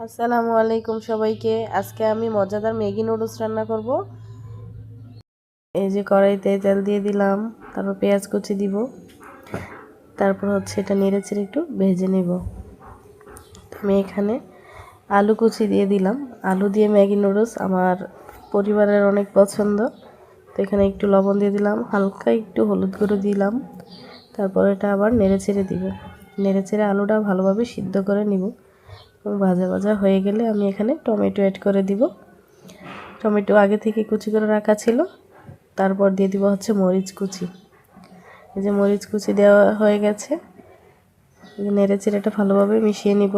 আসসালামু আলাইকুম সবাইকে। আজকে আমি মজাদার ম্যাগি নুডলস রান্না করব। এই যে কড়াইতে তেল দিয়ে দিলাম, তারপর পেঁয়াজ কুচি দিব, তারপর হচ্ছে এটা নেড়ে একটু ভেজে নেব। আমি এখানে আলু কুচি দিয়ে দিলাম। আলু দিয়ে ম্যাগি নুডলস আমার পরিবারের অনেক পছন্দ। তো এখানে একটু লবণ দিয়ে দিলাম, হালকা একটু হলুদ গুঁড়ো দিলাম, তারপর এটা আবার নেড়ে চেড়ে দিব। নেড়ে চেড়ে আলুটা ভালোভাবে সিদ্ধ করে নিব। ভাজা ভাজা হয়ে গেলে আমি এখানে টমেটো অ্যাড করে দিব। টমেটো আগে থেকে কুচি করে রাখা ছিল। তারপর দিয়ে দিব হচ্ছে মরিচ কুচি। এই যে মরিচ কুচি দেওয়া হয়ে গেছে। নেড়ে চেড়েটা ভালোভাবে মিশিয়ে নিব।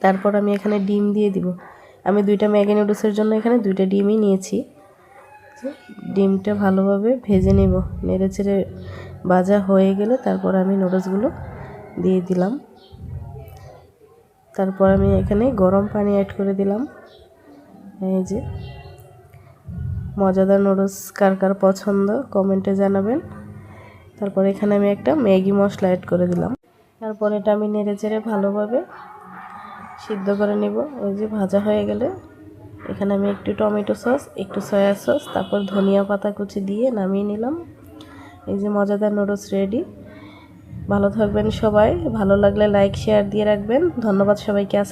তারপর আমি এখানে ডিম দিয়ে দিব। আমি দুইটা ম্যাগি নুডলসের জন্য এখানে দুইটা ডিমই নিয়েছি। ডিমটা ভালোভাবে ভেজে নেব। নেড়ে চেড়ে ভাজা হয়ে গেলে তারপর আমি নুডলসগুলো দিয়ে দিলাম। তারপর আমি এখানে গরম পানি অ্যাড করে দিলাম। এই যে, মজাদার নুডলস কার কার পছন্দ কমেন্টে জানাবেন। তারপর এখানে আমি একটা ম্যাগি মশলা অ্যাড করে দিলাম। তারপর এটা আমি নেড়ে চেড়ে ভালোভাবে সিদ্ধ করে নেব। এই যে, ভাজা হয়ে গেলে এখানে আমি একটু টমেটো সস একটু সয়া সস তারপর ধনিয়া পাতা কুচি দিয়ে নামিয়ে নিলাম। এই যে, মজাদার নুডলস রেডি ভালো থাকবেন সবাই। ভালো লাগলে লাইক শেয়ার দিয়ে রাখবেন। ধন্যবাদ সবাইকে। আসা